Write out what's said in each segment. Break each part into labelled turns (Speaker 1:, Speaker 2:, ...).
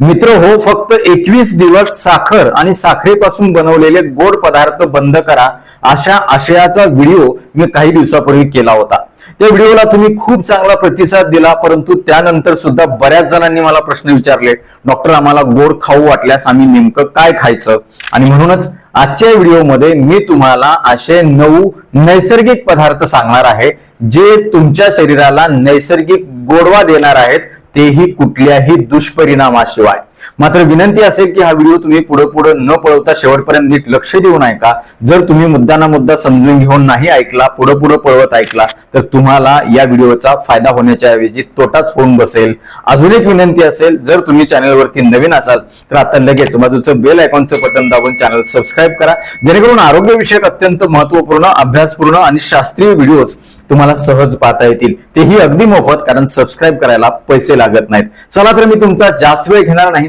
Speaker 1: मित्र हो फक्त एकवीस दिवस साखर आणि साखरेपासून बनवलेले गोड पदार्थ बंद करा. अशा आशयाचा व्हिडिओ मी काही दिवसापूर्वी केला होता. त्या व्हिडिओला तुम्ही खूप चांगला प्रतिसाद दिला परंतु त्यानंतर सुद्धा बऱ्याच जणांनी मला प्रश्न विचारले डॉक्टर आम्हाला गोड खाऊ वाटल्यास आम्ही नेमकं काय खायचं? आणि म्हणूनच आजच्या व्हिडिओमध्ये मी तुम्हाला असे नऊ नैसर्गिक पदार्थ सांगणार आहे जे तुमच्या शरीराला नैसर्गिक गोडवा देणार आहेत. तेही कुठल्याही दुष्परिणामाशिवाय. मात्र विनंती असेल की हा व्हिडिओ तुम्ही पुढे पुढे न पळवता शेवटपर्यंत नीट लक्ष देऊन ऐका जर तुम्ही मुद्दा ना मुद्दा समजून घेऊन नाही ऐकला पुढे पुढे पळवत ऐकला तर तुम्हाला या व्हिडिओचा फायदा होण्याच्या ऐवजी तोटाच होऊन बसेल. अजून एक विनंती असेल जर तुम्ही चॅनलवरती नवीन असाल तर आता लगेच बाजूचं बेल आयकॉनचं बटन दाबून चॅनल सबस्क्राईब करा. जेणेकरून आरोग्यविषयक अत्यंत महत्त्वपूर्ण अभ्यासपूर्ण आणि शास्त्रीय व्हिडिओज तुम्हाला सहज पाहता येतील. तेही अगदी मोफत कारण सबस्क्राईब करायला पैसे लागत नाहीत. चला तर मी तुमचा जास्त वेळ घेणार नाही.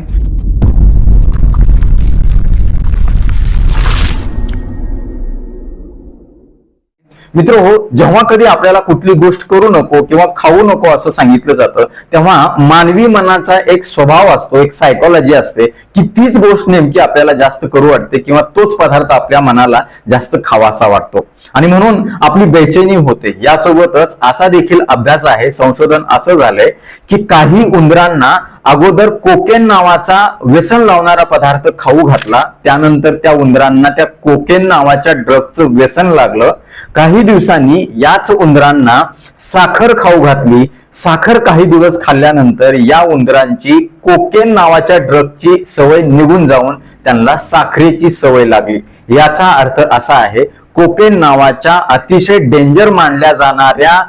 Speaker 1: मित्र हो जेव्हा कधी आपल्याला कुठली गोष्ट करू नको किंवा खाऊ नको असं सांगितलं जातं तेव्हा मानवी मनाचा एक स्वभाव असतो एक सायकोलॉजी असते की तीच गोष्ट नेमकी आपल्याला जास्त करू वाटते किंवा तोच पदार्थ आपल्या मनाला जास्त खावासा वाटतो. आणि म्हणून आपली बेचैनी होते. यासोबतच असा देखील अभ्यास आहे संशोधन असं झालंय की काही उंदरांना अगोदर कोकेन नावाचा व्यसन लावणारा पदार्थ खाऊ घातला त्यानंतर त्या उंदरांना त्या कोकेन नावाच्या ड्रगचं व्यसन लागलं. काही दिवसांनी याच उंदरांना साखर खाऊ घातली. साखर काही दिवस खाल्ल्यानंतर या उंदरांची कोकेन नावाच्या ड्रगची सवय निघून जाऊन त्यांना साखरेची सवय लागली. याचा अर्थ असा आहे कोकेन नावाच्या अतिशय डेंजर मानल्या जाणाऱ्या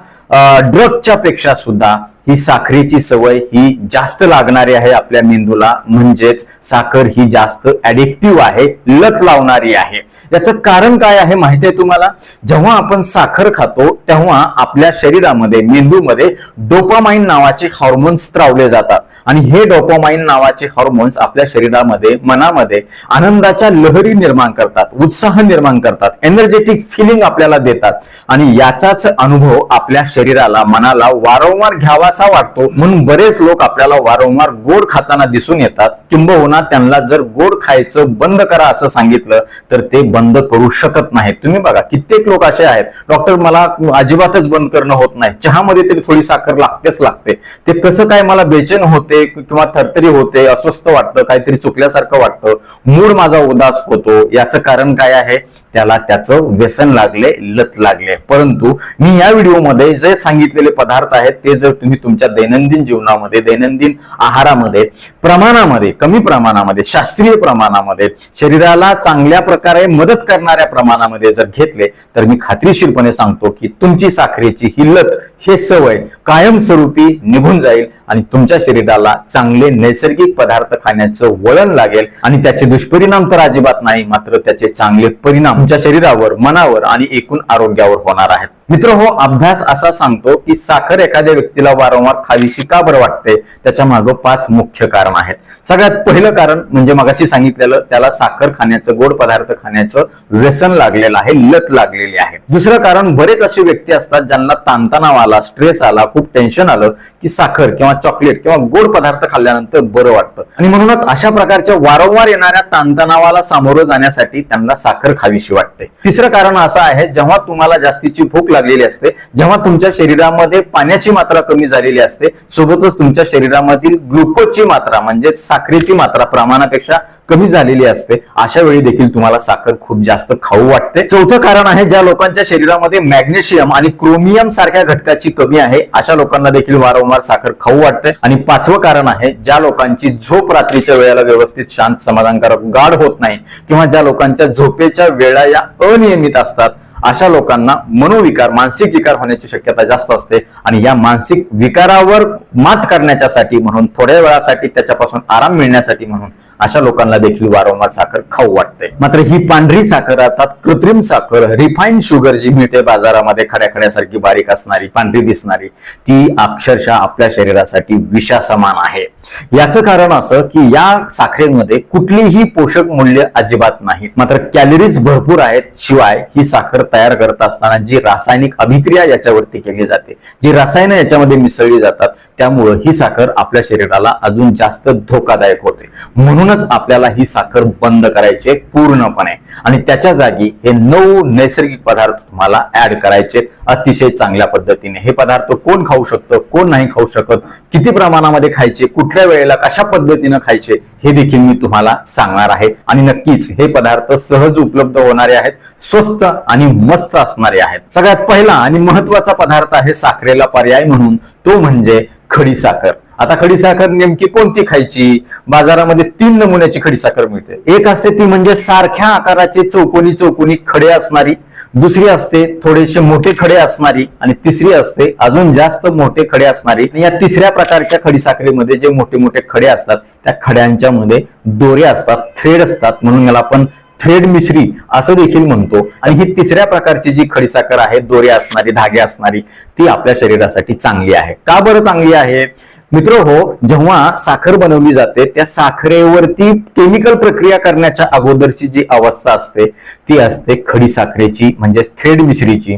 Speaker 1: ड्रगच्या पेक्षा सुद्धा ही साखरेची सवय ही जास्त लागणारी आहे आपल्या मेंदूला. म्हणजेच साखर ही जास्त ऍडिक्टिव्ह आहे लत लावणारी आहे. याचं कारण काय आहे माहिती आहे तुम्हाला? जेव्हा आपण साखर खातो तेव्हा आपल्या शरीरामध्ये मेंदूमध्ये डोपामाइन नावाचे हॉर्मोन्स स्त्रावले जातात. आणि हे डोपामाइन नावाचे हॉर्मोन्स आपल्या शरीरामध्ये मनामध्ये आनंदाच्या लहरी निर्माण करतात उत्साह निर्माण करतात एनर्जेटिक फिलिंग आपल्याला देतात. आणि याचाच अनुभव आपल्या शरीराला मनाला वारंवार घ्यावा दिलासा वाटतो. म्हणून बरेच लोक आपल्याला वारंवार गोड खाताना दिसून येतात. किंबहुना त्यांना जर गोड खायचं बंद करा असं सांगितलं तर ते बंद करू शकत नाहीत. तुम्ही बघा कित्येक लोक असे आहेत. डॉक्टर मला अजिबातच बंद करणं होत नाही. चहामध्ये तरी थोडी साखर लागतेच लागते. ते कसं काय मला बेचैन होते किंवा थरथरी होते अस्वस्थ वाटतं काहीतरी चुकल्यासारखं वाटतं. मूड माझा उदास होतो. याचं कारण काय आहे? त्याला त्याचं व्यसन लागले लत लागले. परंतु मी या व्हिडिओमध्ये जे सांगितलेले पदार्थ आहेत ते जर तुम्ही तुमच्या दैनंदिन जीवनामध्ये दैनंदिन आहारामध्ये प्रमाणामध्ये कमी प्रमाणामध्ये शास्त्रीय प्रमाणामध्ये शरीराला चांगल्या प्रकारे मदत करणाऱ्या प्रमाणामध्ये जर घेतले तर मी खात्रीशीरपणे सांगतो की तुमची साखरेची ही लत हे सवय कायमस्वरूपी निघून जाईल आणि तुमच्या शरीराला चांगले नैसर्गिक पदार्थ खाण्याचं वळण लागेल आणि त्याचे दुष्परिणाम तर अजिबात नाही मात्र त्याचे चांगले परिणाम तुमच्या शरीरावर मनावर आणि एकूण आरोग्यावर होणार आहेत. मित्र हो अभ्यास असा सांगतो की साखर एखाद्या व्यक्तीला वारंवार खावीशी का बरं वाटते? त्याच्या मागं पाच मुख्य कारण आहेत. सगळ्यात पहिलं कारण म्हणजे मगाशी सांगितलेलं त्याला साखर खाण्याचं गोड पदार्थ खाण्याचं व्यसन लागलेलं आहे लत लागलेली आहे. दुसरं कारण बरेच असे व्यक्ती असतात ज्यांना ताणतणाव आला स्ट्रेस आला खूप टेन्शन आलं की साखर किंवा चॉकलेट किंवा गोड पदार्थ खाल्ल्यानंतर बरं वाटतं. आणि म्हणूनच अशा प्रकारच्या वारंवार येणाऱ्या ताणतणावाला सामोरं जाण्यासाठी त्यांना साखर खावीशी वाटते. तिसरं कारण असं आहे जेव्हा तुम्हाला जास्तीची भूक लागलेली असते. जेव्हा तुमच्या शरीरामध्ये पाण्याची मात्रा कमी झालेली असते सोबतच तुमच्या शरीरामधील ग्लुकोजची मात्रा म्हणजे साखरेची मात्रा प्रमाणापेक्षा कमी झालेली असते. अशा वेळी देखील तुम्हाला साखर खूप जास्त खाऊ वाटते. चौथं कारण आहे ज्या लोकांच्या शरीरामध्ये मॅग्नेशियम आणि क्रोमियम सारख्या घटकाची कमी आहे अशा लोकांना देखील वारंवार साखर खाऊ वाटते. आणि पाचवं कारण आहे ज्या लोकांची झोप रात्रीच्या वेळेला व्यवस्थित शांत समाधानकारक गाढ होत नाही किंवा ज्या लोकांच्या झोपेच्या वेळा या अनियमित असतात अशा लोकांना मनोविकार मानसिक विकार होण्याची शक्यता जास्त असते. आणि या मानसिक विकारावर मात करण्याच्यासाठी म्हणून थोड्या वेळासाठी त्याच्यापासून आराम मिळण्यासाठी म्हणून अशा लोकांना देखील वारंवार साखर खाऊ वाटते. मात्र ही पांढरी साखर अर्थात कृत्रिम साखर रिफाईंड शुगर जी मिळते बाजारामध्ये खड्या खड्यासारखी बारीक असणारी पांढरी दिसणारी ती अक्षरशः आपल्या शरीरासाठी विषासमान आहे. याचं कारण असं की या साखरेमध्ये कुठलीही पोषक मूल्य अजिबात नाहीत मात्र कॅलरीज भरपूर आहेत शिवाय ही साखर तयार करत असताना जी रासायनिक अभिक्रिया याच्यावरती केली जाते जी रसायनं याच्यामध्ये मिसळली जातात त्यामुळं ही साखर आपल्या शरीराला अजून जास्त धोकादायक होते. म्हणून म्हणूनच आपल्याला ही साखर बंद करायची आहे पूर्णपणे. आणि त्याच्या जागी हे नऊ नैसर्गिक पदार्थ तुम्हाला ऍड करायचे अतिशय चांगल्या पद्धतीने. हे पदार्थ कोण खाऊ शकतं कोण नाही खाऊ शकत किती प्रमाणामध्ये खायचे कुठल्या वेळेला कशा पद्धतीनं खायचे हे देखील मी तुम्हाला सांगणार आहे. आणि नक्कीच हे पदार्थ सहज उपलब्ध होणारे आहेत स्वस्त आणि मस्त असणारे आहेत. सगळ्यात पहिला आणि महत्त्वाचा पदार्थ आहे साखरेला पर्याय म्हणून. तो म्हणजे खडी साखर. आता खडी साखर नेमकी कोणती खायची? बाजारामध्ये तीन नमुन्याची खडी साखर मिळते. एक असते ती म्हणजे सारख्या आकाराचे चौकोनी चौकोनी खडे असणारी दुसरी असते थोडेसे मोठे खडे असणारी आणि तिसरी असते अजून जास्त मोठे खडे असणारी. या तिसऱ्या प्रकारच्या खडी साखरेमध्ये जे मोठे मोठे खडे असतात त्या खड्यांच्या मध्ये दोरे असतात थ्रेड असतात म्हणून याला आपण थ्रेड मिश्री असं देखील म्हणतो. आणि ही तिसऱ्या प्रकारची जी खडीसाखर आहे दोरे असणारी धागे असणारी ती आपल्या शरीरासाठी चांगली आहे. का बरं चांगली आहे? मित्र हो जेव्हा साखर बनवली जाते त्या साखरेवरती केमिकल प्रक्रिया करण्याच्या अगोदरची जी अवस्था असते ती असते खडी साखरेची म्हणजे थेट मिश्रीची.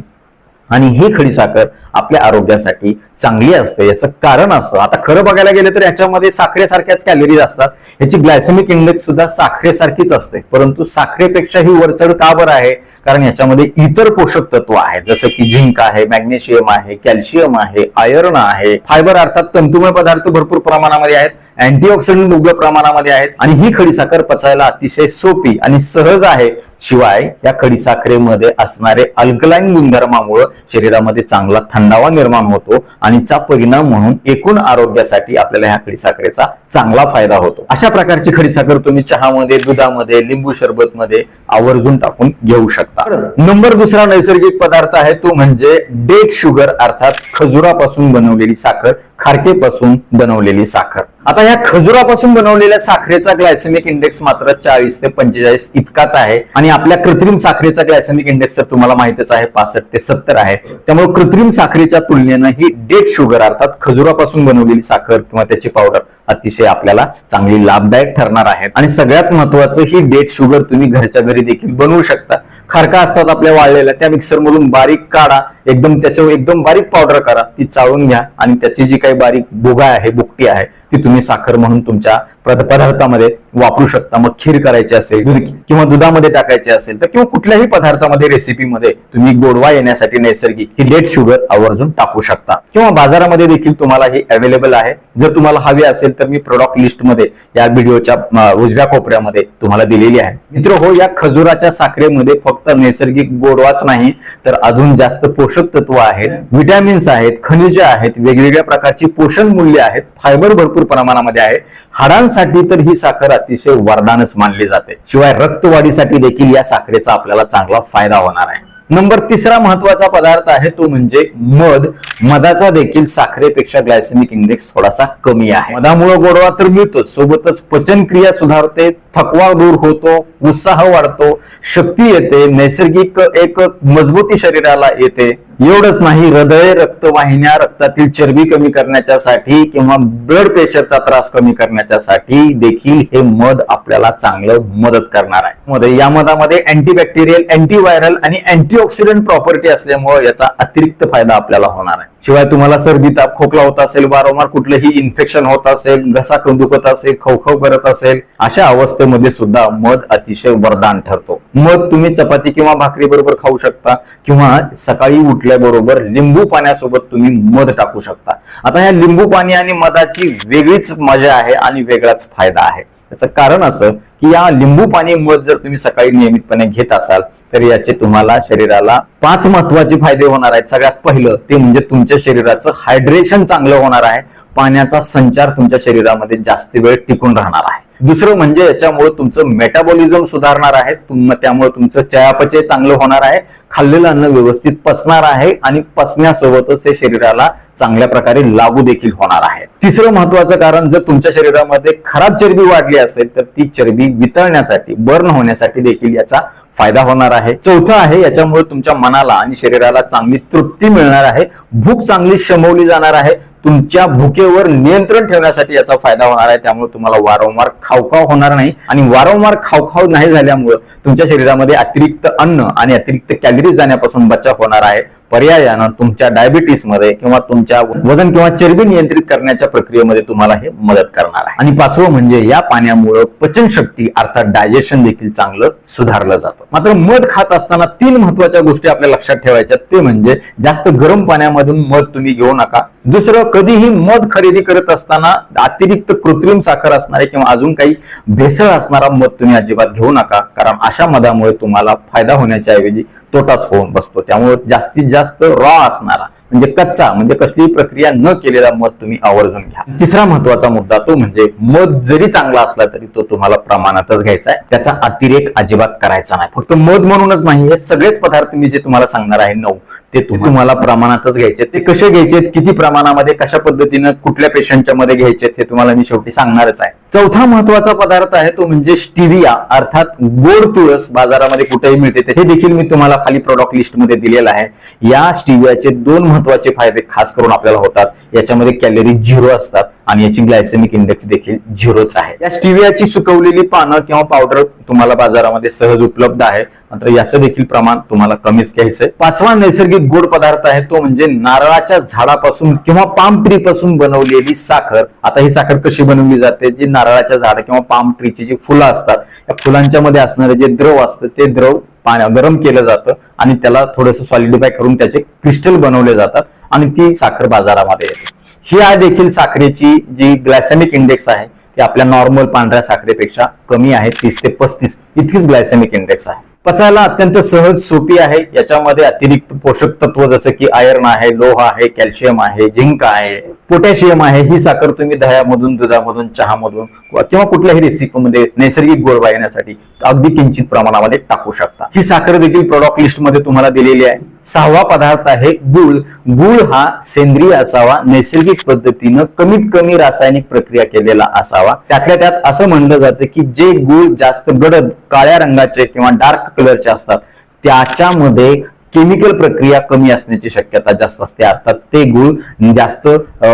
Speaker 1: आणि ही खडी साखर आपल्या आरोग्यासाठी चांगली असते याचं कारण असतं. आता खरं बघायला गेलं तर याच्यामध्ये साखरेसारख्याच कॅलरीज असतात. याची ग्लायसेमिक इंडेक्स सुद्धा साखरेसारखीच असते. परंतु साखरेपेक्षा ही वरचढ का बरं आहे? कारण याच्यामध्ये इतर पोषक तत्व आहेत. जसं की झिंक आहे मॅग्नेशियम आहे कॅल्शियम आहे आयर्न आहे. फायबर अर्थात तंतुमय पदार्थ भरपूर प्रमाणामध्ये आहेत. अँटीऑक्सिडंट मुबलक प्रमाणामध्ये आहेत. आणि ही खडीसाखर पचायला अतिशय सोपी आणि सहज आहे. शिवाय या खडीसाखरेमध्ये असणारे अल्कलाईन गुणधर्मामुळे शरीरामध्ये चांगला थंडावा निर्माण होतो आणि चा परिणाम म्हणून एकूण आरोग्यासाठी आपल्याला ह्या खडीसाखरेचा चांगला फायदा होतो. अशा प्रकारची खडीसाखर तुम्ही चहामध्ये दुधामध्ये लिंबू सरबत मध्ये आवर्जून टाकून घेऊ शकता. नंबर दुसरा नैसर्गिक पदार्थ आहे तो म्हणजे डेट शुगर अर्थात खजुरापासून बनवलेली साखर खारकेपासून बनवलेली साखर. आता या खजुरापासून बनवलेल्या साखरेचा ग्लायसेमिक इंडेक्स मात्र चाळीस ते पंचेचाळीस इतकाच आहे. आणि आपल्या कृत्रिम साखरेचा ग्लायसेमिक इंडेक्स तर तुम्हाला माहितीच आहे पासष्ट ते सत्तर आहे. त्यामुळे कृत्रिम साखरेच्या तुलनेनं ही डेट शुगर अर्थात खजुरापासून बनवलेली साखर किंवा त्याची पावडर अतिशय आपल्याला चांगली लाभदायक ठरणार आहे. आणि सगळ्यात महत्वाचं ही डेट शुगर तुम्ही घरच्या घरी देखील बनवू शकता. खारका असतात आपल्या वाळलेल्या त्या मिक्सरमधून बारीक काढा एकदम त्याच्यावर एकदम बारीक पावडर करा ती चाळून घ्या आणि त्याची जी काही बारीक बोगा आहे बुकटी आहे ती तुम्ही तुम्ही साखर म्हणून तुमच्या पदार्थामध्ये वापरू शकता. मग खीर करायची असेल दूध किंवा दुधामध्ये टाकायची असेल तर किंवा कुठल्याही पदार्थामध्ये रेसिपीमध्ये तुम्ही गोडवा येण्यासाठी नैसर्गिक ही डेट शुगर आवर्जून टाकू शकता. किंवा बाजारामध्ये देखील तुम्हाला ही अवेलेबल आहे. जर तुम्हाला हवी असेल तर मी प्रोडक्ट लिस्टमध्ये या व्हिडिओच्या उजव्या कोपऱ्यामध्ये तुम्हाला दिलेली आहे. मित्र हो या खजुराच्या साखरेमध्ये फक्त नैसर्गिक गोडवाच नाही तर अजून जास्त पोषक तत्व आहेत विटॅमिन्स आहेत खनिजे आहेत वेगवेगळ्या प्रकारची पोषण मूल्य आहेत फायबर भरपूर प्रमाणामध्ये आहे. हाडांसाठी तर ही साखर अतिशय वरदानच मानली जाते. शिवाय रक्तवाढीसाठी देखील या साखरेचा आपल्याला चांगला फायदा होणार आहे. नंबर तिसरा महत्त्वाचा पदार्थ आहे तो म्हणजे मध. मधाचा देखील साखरेपेक्षा ग्लायसेमिक इंडेक्स थोडासा कमी आहे. मधामुळे गोडवा तर मिळतोच. सोबतच पचनक्रिया सुधारते थकवा दूर होतो उत्साह वाढतो शक्ती येते नैसर्गिक एक मजबूती शरीराला येते. एवढंच नाही हृदय रक्तवाहिन्या रक्तातील चरबी कमी करण्याच्यासाठी किंवा ब्लड प्रेशरचा त्रास कमी करण्याच्यासाठी देखील हे मध आपल्याला चांगलं मदत करणार आहे. मध्ये या मधामध्ये अँटीबॅक्टेरियल अँटीव्हायरल आणि अँटीऑक्सिडंट प्रॉपर्टी असल्यामुळे याचा अतिरिक्त फायदा आपल्याला होणार आहे. शिवाय तुम्हाला सर्दी ताप खोकला होत असेल वारंवार कुठलंही इन्फेक्शन होत असेल घसा दुखत असेल खवखव करत असेल अशा अवस्थेत अवस्थेमध्ये सुद्धा मध अतिशय वरदान ठरतो. मध तुम्ही चपाती किंवा भाकरी बरोबर खाऊ शकता किंवा सकाळी उठल्याबरोबर लिंबू पाण्यासोबत तुम्ही मध टाकू शकता. आता ह्या लिंबू पाणी आणि मधाची वेगळीच मजा आहे आणि वेगळाच फायदा आहे. याचं कारण असं की या लिंबू पाणी मध जर तुम्ही सकाळी नियमितपणे घेत असाल तर याचे तुम्हाला शरीराला पाच महत्त्वाचे फायदे होणार आहेत. सगळ्यात पहिलं ते म्हणजे तुमच्या शरीराचं हायड्रेशन चांगलं होणार आहे. पाण्याचा संचार तुमच्या शरीरामध्ये जास्त वेळ टिकून राहणार आहे. दुसरं म्हणजे याच्यामुळे तुमचं मेटाबॉलिझम सुधारणार आहे. तुम त्यामुळे तुमचं चयापचय चांगलं होणार आहे. खाल्लेलं अन्न व्यवस्थित पचणार आहे आणि पचण्यासोबतच ते शरीराला चांगल्या प्रकारे लागू देखील होणार आहे. तिसरं महत्वाचं कारण जर तुमच्या शरीरामध्ये खराब चरबी वाढली असेल तर ती चरबी वितळण्यासाठी बर्न होण्यासाठी देखील याचा फायदा होणार आहे. चौथं आहे याच्यामुळे तुमच्या मनाला आणि शरीराला चांगली तृप्ती मिळणार आहे. भूक चांगली शमवली जाणार आहे. तुमच्या भुकेवर नियंत्रण ठेवण्यासाठी याचा फायदा होणार आहे. त्यामुळे तुम्हाला वारंवार खावखाव होणार नाही. आणि वारंवार खावखाव नाही झाल्यामुळं तुमच्या शरीरामध्ये अतिरिक्त अन्न आणि अतिरिक्त कॅलरीज जाण्यापासून बचाव होणार आहे. पर्यायानं तुमच्या डायबिटीसमध्ये किंवा तुमच्या वजन किंवा चरबी नियंत्रित करण्याच्या प्रक्रियेमध्ये तुम्हाला हे मदत करणार आहे. आणि पाचवं म्हणजे या पाण्यामुळं पचनशक्ती अर्थात डायजेशन देखील चांगलं सुधारलं जातं. मात्र मध खात असताना तीन महत्त्वाच्या गोष्टी आपल्या लक्षात ठेवायच्या. ते म्हणजे जास्त गरम पाण्यामधून मध तुम्ही घेऊ नका. दुसरं कधीही मध खरेदी करत असताना अतिरिक्त कृत्रिम साखर असणारे किंवा अजून काही भेसळ असणारा मध तुम्ही अजिबात घेऊ नका. कारण अशा मधामुळे तुम्हाला फायदा होण्याच्या ऐवजी तोटाच होऊन बसतो. त्यामुळे जास्तीत जास्त रॉ असणारा म्हणजे कच्चा म्हणजे कसलीही प्रक्रिया न केलेला मध तुम्ही आवर्जून घ्या. तिसरा महत्त्वाचा मुद्दा तो म्हणजे मध जरी चांगला असला तरी तो तुम्हाला प्रमाणातच घ्यायचा आहे. त्याचा अतिरेक अजिबात करायचा नाही. फक्त मध म्हणूनच नाही हे सगळेच पदार्थ मी जे तुम्हाला सांगणार आहे नऊ ते तुम- तुम्हाला प्रमाणातच घ्यायचे. ते कसे घ्यायचे किती प्रमाणामध्ये कशा पद्धतीनं कुठल्या पेशंटच्या मध्ये घ्यायचे हे तुम्हाला मी शेवटी सांगणारच आहे. चौथा महत्त्वाचा पदार्थ आहे तो म्हणजे स्टिविया अर्थात गोड तुळस बाजारामध्ये कुठेही मिळते. ते हे देखील मी तुम्हाला खाली प्रोडक्ट लिस्टमध्ये दिलेलं आहे. या स्टिवियाचे दोन महत्त्वाचे फायदे खास करून आपल्याला होतात. याच्यामध्ये कॅलरी झिरो असतात आणि याची ग्लायसेमिक इंडेक्स देखील झिरोच आहे. या स्टिवियाची सुकवलेली पानं किंवा पावडर तुम्हाला बाजारामध्ये सहज उपलब्ध आहे. मात्र याचं देखील प्रमाण तुम्हाला कमीच घ्यायचंय. पाचवा नैसर्गिक गोड पदार्थ आहे तो म्हणजे नारळाच्या झाडापासून किंवा पाम ट्री पासून बनवलेली साखर. आता ही साखर कशी बनवली जाते? जी नारळाच्या झाड किंवा पाम ट्रीची जी फुलं असतात या फुलांच्या मध्ये असणारे जे द्रव असतं ते द्रव पाण्या गरम केलं जातं आणि त्याला थोडंसं सॉलिडिफाय करून त्याचे क्रिस्टल बनवले जातात आणि ती साखर बाजारामध्ये येते. ही आहे देखील साखरेची जी ग्लायसेमिक इंडेक्स आहे ती आपल्या नॉर्मल पांढऱ्या साखरेपेक्षा कमी आहे तीस ते पस्तीस इतकीच ग्लायसेमिक इंडेक्स आहे. पचायला अत्यंत सहज सोपी आहे याच्यामध्ये अतिरिक्त पोषक तत्व जसं की आयर्न आहे लोह आहे कॅल्शियम आहे झिंक आहे पोटॅशियम आहे ही साखर तुम्ही दह्यामधून दुधामधून चहामधून किंवा कुठल्याही रेसिपीमध्ये नैसर्गिक गोडवा येण्यासाठी अगदी किंचित प्रमाणामध्ये टाकू शकता. ही साखर देखील प्रोडक्ट लिस्टमध्ये तुम्हाला दिलेली आहे. सहावा पदार्थ आहे गुळ. गुळ हा सेंद्रिय असावा नैसर्गिक पद्धतीनं कमीत कमी रासायनिक प्रक्रिया केलेला असावा. त्यातल्या त्यात असं म्हणलं जातं की जे गुळ जास्त गडद काळ्या रंगाचे किंवा डार्क कलरचे असतात त्याच्यामध्ये केमिकल प्रक्रिया कमी असण्याची शक्यता जास्त असते. अर्थात ते गुळ जास्त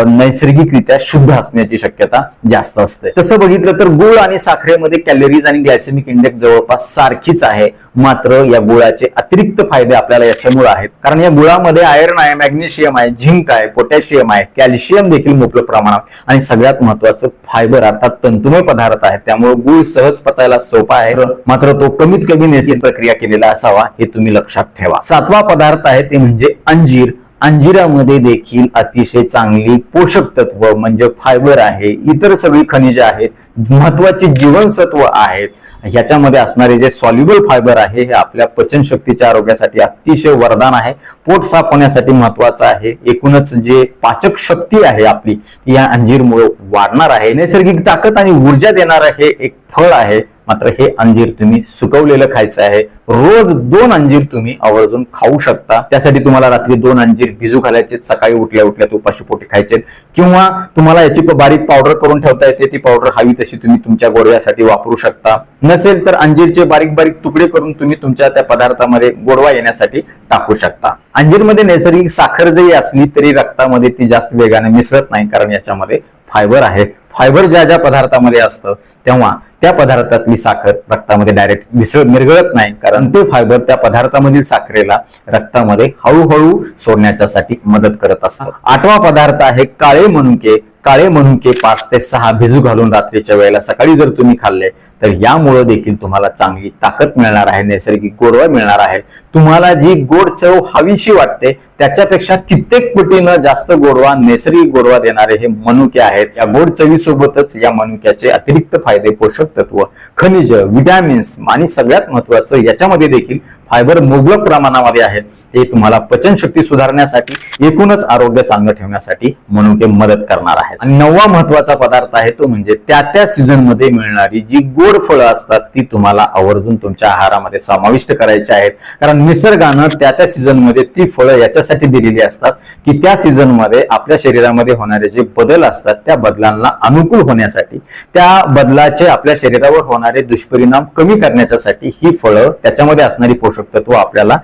Speaker 1: नैसर्गिकरित्या शुद्ध असण्याची शक्यता जास्त असते. तसं बघितलं तर गुळ आणि साखरेमध्ये कॅलरीज आणि ग्लायसेमिक इंडेक्स जवळपास सारखीच आहे. मात्र या गुळाचे अतिरिक्त फायदे आपल्याला याच्यामुळे आहेत. कारण या गुळामध्ये आयर्न आहे मॅग्नेशियम आहे झिंक आहे पोटॅशियम आहे कॅल्शियम देखील मुबलक प्रमाणात आणि सगळ्यात महत्वाचं फायबर अर्थात तंतुमय पदार्थ आहे त्यामुळे गुळ सहज पचायला सोपा आहे. मात्र तो कमीत कमी नेसिन प्रक्रिया केलेला असावा हे तुम्ही लक्षात ठेवा. सातवा पदार्थ आहे ते म्हणजे अंजीर. अंजिरामध्ये देखील अतिशय चांगली पोषक तत्व म्हणजे फायबर आहे इतर सगळी खनिजे आहेत महत्वाची जीवनसत्व आहेत. ह्याच्यामध्ये असणारे जे सॉल्युबल फायबर आहे हे आपल्या पचनशक्तीच्या आरोग्यासाठी अतिशय वरदान आहे. पोट साफ होण्यासाठी महत्वाचं आहे. एकूणच जे पाचक शक्ती आहे आपली या अंजीरमुळे वाढणार आहे. नैसर्गिक ताकद आणि ऊर्जा देणारं हे एक फळ आहे. मात्र हे अंजीर तुम्ही सुकवलेलं खायचं आहे. रोज दोन अंजीर तुम्ही आवर्जून खाऊ शकता. त्यासाठी तुम्हाला रात्री दोन अंजीर भिजू घालायचे सकाळी उठल्या उठल्या तुपाशी पोटी खायचे. किंवा तुम्हाला याची बारीक पावडर करून ठेवता येते ती पावडर हवी तशी तुम्ही तुमच्या गोडव्यासाठी वापरू शकता. नसेल तर अंजीरचे बारीक बारीक तुकडे करून तुम्ही तुमच्या त्या पदार्थामध्ये गोडवा येण्यासाठी टाकू शकता. अंजीरमध्ये नैसर्गिक साखर जरी असली तरी रक्तामध्ये ती जास्त वेगाने मिसळत नाही कारण याच्यामध्ये फायबर आहे. फायबर ज्या ज्या पदार्थामध्ये असतं तेव्हा त्या पदार्थातली साखर रक्तामध्ये डायरेक्ट मिसळ मिरगळत नाही. कारण ते फायबर त्या पदार्थामधील साखरेला रक्तामध्ये हळूहळू सोडण्याच्यासाठी मदत करत असतात आठवा पदार्थ आहे काळे मनुके. काळे मनुके पाच ते सहा भिजू घालून रात्रीच्या वेळेला सकाळी जर तुम्ही खाल्ले तर यामुळे देखील तुम्हाला चांगली ताकद मिळणार आहे नैसर्गिक गोडवा मिळणार आहे. तुम्हाला जी गोड चव हवीशी वाटते त्याच्यापेक्षा कित्येक पटीनं जास्त गोडवा नैसर्गिक गोडवा देणारे हे मनुके आहेत. या गोड चवीसोबतच या मनुक्याचे अतिरिक्त फायदे पोषक तत्व खनिज विटॅमिन्स आणि सगळ्यात महत्वाचं याच्यामध्ये देखील फायबर मुबलक प्रमाणामध्ये आहे ते तुम्हाला पचनशक्ती सुधारण्यासाठी एकूणच आरोग्य चांगलं ठेवण्यासाठी म्हणून ते मदत करणार आहेत. आणि नववा महत्त्वाचा पदार्थ आहे तो म्हणजे त्या त्या सीझनमध्ये मिळणारी जी गोड फळं असतात ती तुम्हाला आवर्जून तुमच्या आहारामध्ये समाविष्ट करायची आहेत. कारण निसर्गानं त्या त्या सीझनमध्ये ती फळं याच्यासाठी दिलेली असतात की त्या सीझनमध्ये आपल्या शरीरामध्ये होणारे जे बदल असतात त्या बदलांना अनुकूल होण्यासाठी त्या बदलाचे आपल्या शरीरावर होणारे दुष्परिणाम कमी करण्यासाठी ही फळं त्याच्यामध्ये असणारी पोषक तत्व आपल्याला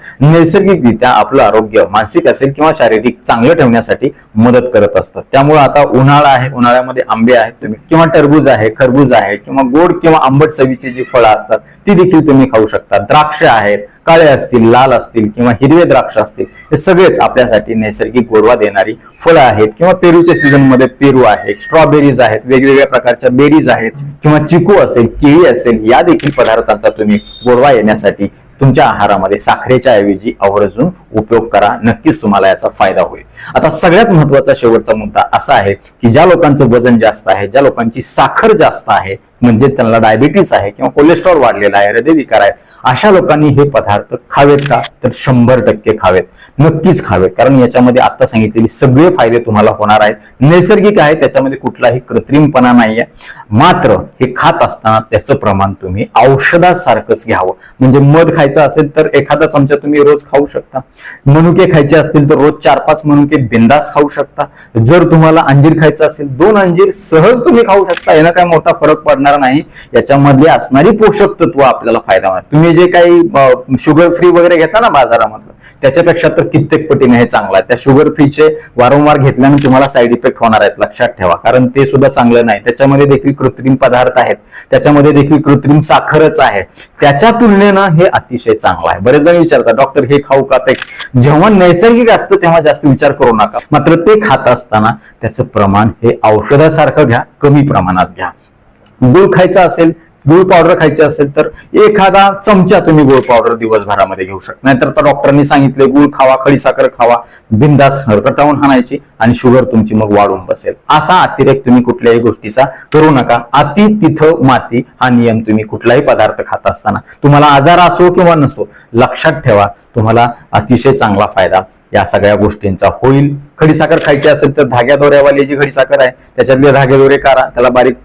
Speaker 1: त्या आपलं आरोग्य मानसिक असेल किंवा शारीरिक चांगलं ठेवण्यासाठी मदत करत असतात. त्यामुळे आता उन्हाळा आहे उन्हाळ्यामध्ये आंबे आहेत तुम्ही किंवा टरबूज आहे खरबूज आहे किंवा गोड किंवा आंबट चवीची जी फळं असतात ती देखील तुम्ही खाऊ शकता. द्राक्ष आहेत काळे असतील लाल असतील किंवा हिरवे द्राक्ष असतील हे सगळेच आपल्यासाठी नैसर्गिक गोडवा देणारी फळं आहेत. किंवा पेरूच्या सीझनमध्ये पेरू आहे स्ट्रॉबेरीज आहेत वेगवेगळ्या प्रकारच्या बेरीज आहेत किंवा चिकू असेल केळी असेल या देखील पदार्थांचा तुम्ही गोडवा येण्यासाठी तुमच्या आहारामध्ये साखरेच्या ऐवजी आवर्जून उपयोग करा. नक्कीच तुम्हाला याचा फायदा होईल. आता सगळ्यात महत्त्वाचा शेवटचा मुद्दा असा आहे की ज्या लोकांचं वजन जास्त आहे ज्या लोकांची साखर जास्त आहे म्हणजे त्यांना डायबिटीस आहे किंवा कोलेस्ट्रॉल वाढलेला आहे हृदयविकार आहेत अशा लोकांनी हे पदार्थ खावेत का? तर शंभर टक्के खावेत. नक्कीच खावेत. कारण याच्यामध्ये आता सांगितलेली सगळे फायदे तुम्हाला होणार आहेत. नैसर्गिक आहे त्याच्यामध्ये कुठलाही कृत्रिमपणा नाहीये. मात्र हे खात असताना त्याचं प्रमाण तुम्ही औषधासारखंच घ्यावं. म्हणजे मध खायचं असेल तर एखादा चमचा तुम्ही रोज खाऊ शकता. मनुके खायचे असतील तर रोज चार पाच मनुके बिंदास खाऊ शकता. जर तुम्हाला अंजीर खायचं असेल दोन अंजीर सहज तुम्ही खाऊ शकता. यानं काय मोठा फरक पडणार नाही. याच्यामध्ये असणारी पोषक तत्व आपल्याला फायदा होणार. तुम्ही जे काही शुगर फ्री वगैरे घेता ना बाजारामधलं त्याच्यापेक्षा तर कित्येक पटीने हे चांगलं आहे. त्या शुगर फ्रीचे वारंवार घेतल्याने तुम्हाला साईड इफेक्ट होणार आहेत. लक्षात ठेवा. कारण ते सुद्धा चांगलं नाही. त्याच्यामध्ये देखील कृत्रिम पदार्थ आहेत. त्याच्यामध्ये देखील कृत्रिम साखरच आहे. त्याच्या तुलनेनं हे अतिशय चांगलं आहे. बरेच जण विचारतात डॉक्टर हे खाऊ का ते? जेव्हा नैसर्गिक असतं तेव्हा जास्त विचार करू नका. मात्र ते खात असताना त्याचं प्रमाण हे औषधासारखं घ्या कमी प्रमाणात घ्या. गुळ खायचा असेल गुळ पावडर खायची असेल तर एखादा चमचा तुम्ही गुळ पावडर दिवसभरामध्ये घेऊ शकता. नाहीतर तर डॉक्टरांनी सांगितले गुळ खावा खडीसाखर खावा बिंदास हरकटावून हाणायची आणि शुगर तुमची मग वाढून बसेल. असा अतिरेक तुम्ही कुठल्याही गोष्टीचा करू नका. अति तिथं माती हा नियम तुम्ही कुठलाही पदार्थ खात असताना. तुम्हाला आजार असो किंवा नसो लक्षात ठेवा तुम्हाला अतिशय चांगला फायदा या सगळ्या गोष्टींचा होईल. खडीसाखर खायची असेल तर धाग्या दोऱ्यावाली जी खडीसाखर आहे त्याच्यातले धागे दोरे काढा त्याला बारीक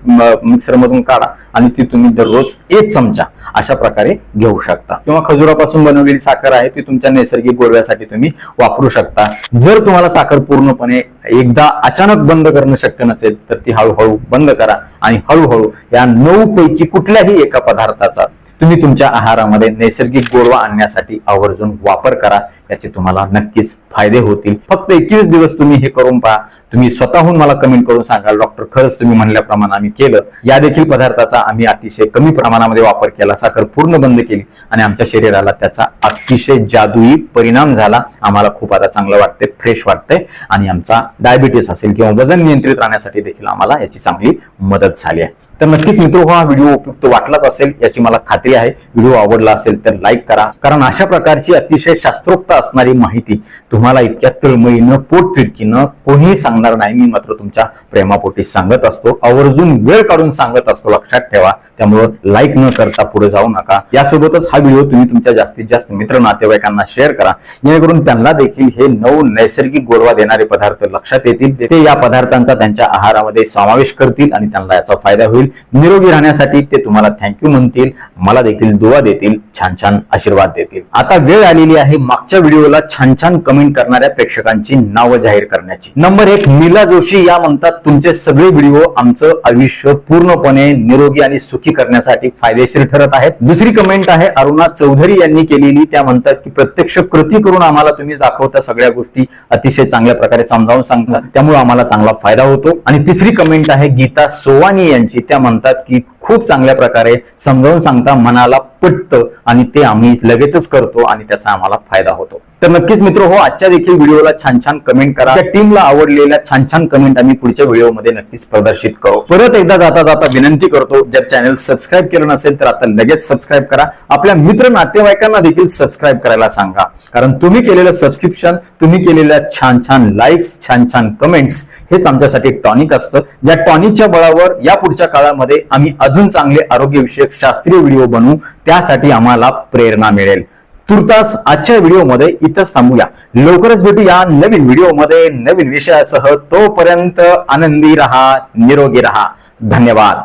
Speaker 1: मिक्सर मधून काढा आणि ती तुम्ही दररोज एक चमचा अशा प्रकारे घेऊ शकता. किंवा खजुरापासून बनवलेली साखर आहे ती तुमच्या नैसर्गिक गोडव्यासाठी तुम्ही वापरू शकता. जर तुम्हाला साखर पूर्णपणे एकदा अचानक बंद करणं शक्य नसेल तर ती हळूहळू बंद करा आणि हळूहळू या नऊ पैकी कुठल्याही एका पदार्थाचा तुम्ही तुमच्या आहारामध्ये नैसर्गिक गोडवा आणण्यासाठी आवर्जून वापर करा याचे तुम्हाला नक्कीच फायदे होतील. फक्त एकवीस दिवस तुम्ही हे करून पहा. तुम्ही स्वतःहून मला कमेंट करून सांगाल. डॉक्टर खरंच तुम्ही म्हणल्याप्रमाणे आम्ही केलं. या देखील पदार्थाचा आम्ही अतिशय कमी प्रमाणामध्ये वापर केला. साखर पूर्ण बंद केली. आणि आमच्या शरीराला त्याचा अतिशय जादुई परिणाम झाला. आम्हाला खूप आता चांगलं वाटतंय फ्रेश वाटतंय. आणि आमचा डायबिटीस असेल किंवा वजन नियंत्रित राहण्यासाठी देखील आम्हाला याची चांगली मदत झाली आहे. तर नक्कीच मित्र हा व्हिडिओ उपयुक्त वाटलाच असेल याची मला खात्री आहे. व्हिडिओ आवडला असेल तर लाईक करा. कारण अशा प्रकारची अतिशय शास्त्रोक्त असणारी माहिती तुम्हाला इतक्या तळमळीनं पोट कोणीही कोणीही सांगणार नाही. मी मात्र तुमच्या प्रेमापोटी सांगत असतो. आवर्जून वेळ काढून सांगत असतो. लक्षात ठेवा. त्यामुळं लाईक न करता पुढे जाऊ नका. यासोबतच हा व्हिडिओ तुम्ही तुमच्या जास्तीत जास्त मित्र नातेवाईकांना शेअर करा. जेणेकरून त्यांना देखील हे नऊ नैसर्गिक गोडवा देणारे पदार्थ लक्षात येतील. ते या पदार्थांचा त्यांच्या आहारामध्ये समावेश करतील आणि त्यांना याचा फायदा होईल. निरोगी राहण्यासाठी ते तुम्हाला थँक्यू म्हणतील. मला देखील दुवा देतील. छान छान आशीर्वाद देतील. आता वेळ आलेली आहे मागच्या व्हिडिओला छान छान कमेंट करणाऱ्या प्रेक्षकांची नावं जाहीर करण्याची. नंबर एक नीला जोशी या म्हणतात तुमचे सगळे व्हिडिओ आमचं आयुष्य पूर्णपणे निरोगी आणि सुखी करण्यासाठी फायदेशीर ठरत आहेत. दुसरी कमेंट आहे अरुणा चौधरी यांनी केलेली त्या म्हणतात की प्रत्यक्ष कृती करून आम्हाला तुम्ही दाखवता सगळ्या गोष्टी अतिशय चांगल्या प्रकारे समजावून सांगता. त्यामुळे आम्हाला चांगला फायदा होतो. आणि तिसरी कमेंट आहे गीता सोवानी यांची त्या म्हणतात की खूप चांगल्या प्रकारे समजावून सांगता मनाला पटतं आणि ते आम्ही लगेचच करतो आणि त्याचा आम्हाला फायदा होतो. तर नक्कीच मित्र हो आजच्या देखील व्हिडिओला छान छान कमेंट करा. त्या टीमला आवडलेल्या छान छान कमेंट आम्ही पुढच्या व्हिडिओमध्ये नक्कीच प्रदर्शित करू. परत एकदा जाता जाता विनंती करतो जर चॅनल सबस्क्राईब केलं नसेल तर आता लगेच सबस्क्राईब करा. आपल्या मित्र नातेवाईकांना देखील सबस्क्राईब करायला सांगा. कारण तुम्ही केलेलं सबस्क्रिप्शन तुम्ही केलेल्या छान छान लाईक्स छान छान कमेंट्स हेच आमच्यासाठी टॉनिक असतं. ज्या टॉनिकच्या बळावर या पुढच्या काळामध्ये आम्ही अजून चांगले आरोग्यविषयक शास्त्रीय व्हिडिओ बनवू त्यासाठी आम्हाला प्रेरणा मिळेल. तुर्तास आजच्या व्हिडिओमध्ये इथंच थांबूया. लवकरच भेटूया नवीन व्हिडिओमध्ये. नवीन विषयासह तोपर्यंत आनंदी रहा निरोगी रहा. धन्यवाद.